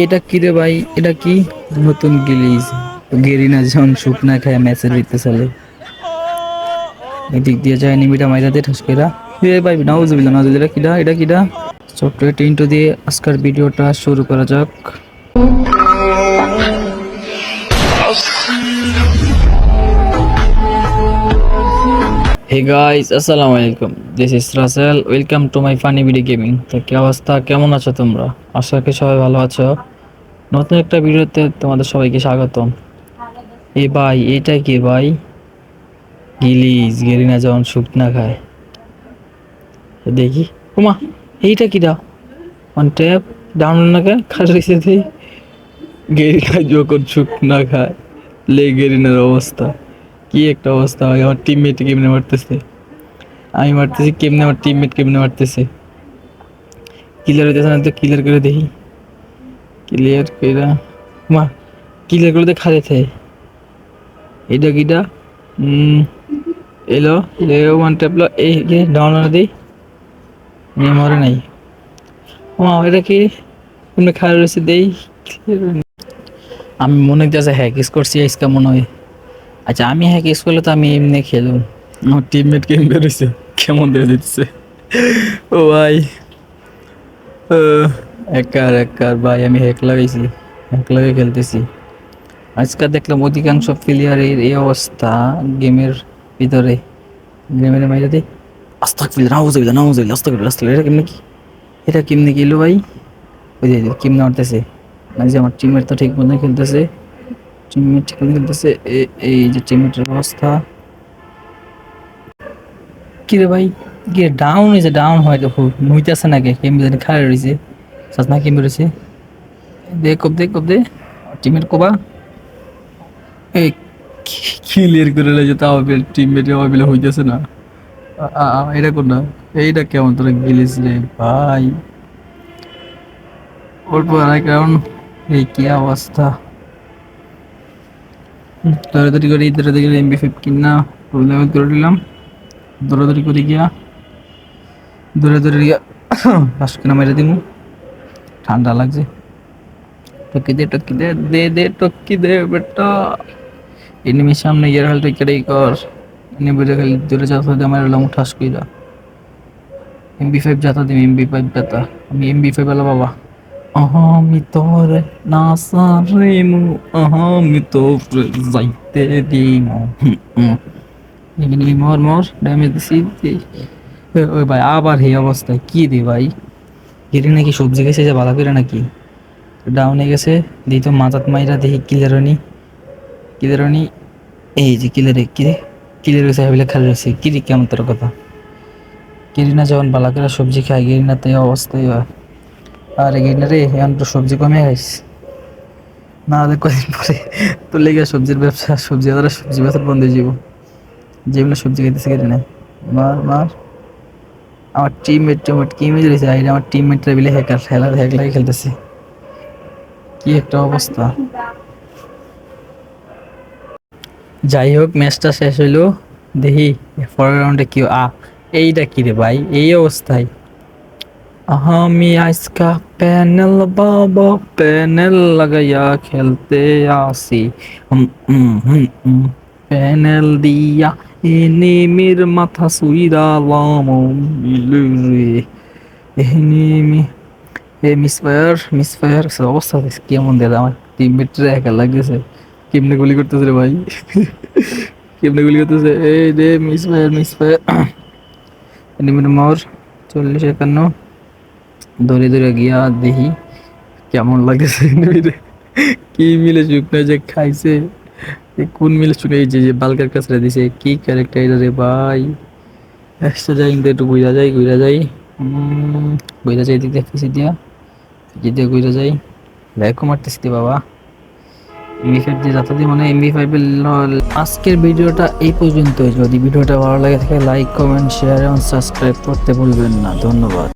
এটা কি রে ভাই? এটা কি? নতুন গিলিজ গেরিনা যখন শুকনা খায় ম্যাচের দিতে চলে। এদিক দিয়ে যায় দিয়ে ঠাস কইরা। এ ভাই নাউজুবিল্লাহ নাউজুবিল্লাহ কিডা? এটা কিডা? সফটওয়্যার একটা ইন্টু দিয়ে আজকের ভিডিওটা শুরু করা যাক। গাইস আসসালামু আলাইকুম this is Rasel welcome to my funny video gaming তো কি অবস্থা? কেমন আছো তোমরা? আশা করি সবাই ভালো আছো। নতুন একটা ভিডিওতে তোমাদের সবাইকে স্বাগতম। এ ভাই, এটা কি ভাই? গিলিজ, গেরিনা যখন শুকনা খায়। দেখি। ওমা, এইটা কি দা অন ট্যাপ ডাউনলোড না খায় খাট দিই গেরিনা যখন শুকনা খায়। লে গেরিনার অবস্থা। কি একটা অবস্থা হয় আমার টিমমেট কেমনে মারতেছে? আমি মারতেছি, কেমনে আমার টিমমেট কেমনে মারতেছে? ক্লিয়ার হইতেছে না তো ক্লিয়ার করে দেখি। ক্লিয়ার কইরা, মা ক্লিয়ার করে তো খালে থাকে। এটা কিটা? এলো লে ওয়ান ট্যাপলো এই যে ডাউন দিই। নিয়ে মরে নাই। মা, এটা কি? তুমি রয়েছে দেই? আমি মনে হইতেছে হ্যাক করছি, আজকে মনে হয়। আচ্ছা আমি হ্যাক করলে তো আমি এমনি খেলুম। আমার টিমমেট কেমন বেরোইছে কেমন দিয়ে দিচ্ছে ও ভাই। একার একার ভাই আমি হ্যাক লাগাইছি। হ্যাক লাগিয়ে খেলতেছি। আজকাল দেখলাম অধিকাংশ প্লেয়ারের এই অবস্থা গেমের ভিতরে। গেমের মাইরে দিই আস্তাক ফিল নাউজুবিল্লাহ নাউজুবিল্লাহ আস্তাক ফিল আস্তাক এটা কেমনে কি? এটা কেমনে গেলো ভাই? ওই যে কেমনে মারতেছে? মানে যে আমার টিমের তো ঠিক মতো খেলতেছে। টিমমেট ঠিক খেলতেছে। এই যে টিমমেটের অবস্থা। কি রে ভাই কি ডাউন হয়েছে ডাউন হয় তো খুব। হইতেছে নাকি? কেমন জানি খারাপ রয়েছে সাজনা কেমন রয়েছে দে কব দে কব দে। টিমের কোবা এই ক্লিয়ার করে লেগে তাও টিমমেট অবিলে হইতেছে না। এটা কোন না? এইটা কেমন তোরা গেলিস রে ভাই। অল্প আর কারণ এই কি অবস্থা? দৌড়াদৌড়ি করে দৌড়াদৌড়ি করে এমবি ফাইভ কিনা লেভেল করে দিলাম। দৌড়াদৌড়ি করে গিয়া দৌড়াদৌড়ি গিয়া ফার্স্ট কিনা মেরে দিমু। ঠান্ডা লাগছে। টকি দে টকি দে দে দে টকি দে, বেটা। এনিমি সামনে গিয়ে হেল টেকারি কর। এনে বেড়ে গেল দূরে যাতা দিয়ে আমার এলাম ঠাস কইরা। এমবি ফাইভ যাতা দিম এমবি ফাইভ যাতা। আমি এমবি ফাইভ এলা বাবা। আমি তোরে না সারিমু আমি তোরে যাইতে দিমু। মর মর ড্যামেজ দিছি। ওই ভাই, আবার এই অবস্থায় কি দি ভাই? গেরি নাকি সবজি গেছে যে বালা করে নাকি? ডাউনে গেছে দিই তো মাথাত মাইরা দেখি কিলারনি কিলারনি এই যে কিলারে কি রে কিলার গেছে ভাবিলে খালি রয়েছে। কি রে কেমন তোর কথা? গেরিনা যখন বালা করে সবজি খায় গেরিনা তো এই অবস্থায় হয়। আর গেরিনা রে, এখন তো সবজি কমে খাইস না হলে কদিন পরে তোর লেগে সবজির ব্যবসা, সবজি দ্বারা সবজি ব্যবসা বন্ধ হয়ে যাব। যেগুলো সবজি খাইতেছে, কেটে নেয় মার মার। আমার টিমমেট টিমমেট কি মেরে দিয়েছে আইডি আমার টিমমেটরা বিলে হ্যাকার খেলার হ্যাক লাগে খেলতেছে। কি একটা অবস্থা। যাই হোক ম্যাচটা শেষ হইল। দেখি পরের রাউন্ডে কি আ, এইটা কি রে ভাই? এই অবস্থায়। আমি আজকা প্যানেল বাবা প্যানেল লাগাইয়া খেলতে আসি প্যানেল দিয়া এনিমির মাথা সুইরালাম এনিমি এ মিসফায়ার মিসফায়ার অবস্থা দেখছি কেমন দেয় আমার টিমমেটরা একা লাগতেছে কেমনে গুলি করতেছে রে ভাই কেমনে গুলি করতেছে এই রে মিসফায়ার মিসফায়ার এনিমির মর চল্লিশ একান্ন। দৌড়ে দৌড়ে গিয়া দেখি কেমন এনিমিরে কি মিলে শুকনো যে খাইছে কোন মিলে শুনে এই যে বালকার কাছে দিছে, কি ক্যারেক্টার রে ভাই। একটা যাই, কিন্তু একটু ঘুরা যাই ঘুরা যাই। ঘুরা যাই দিক দেখতেছি দিয়া। পিছিয়ে দিয়ে ঘুরা যাই। লাইকও মারতেছি বাবা। এমবি ফাইভ দিয়ে যাতা দিয়ে মানে এমবি ফাইভের আজকের ভিডিওটা এই পর্যন্তই। যদি ভিডিওটা ভালো লাগে থাকে লাইক কমেন্ট শেয়ার এবং সাবস্ক্রাইব করতে ভুলবেন না। ধন্যবাদ।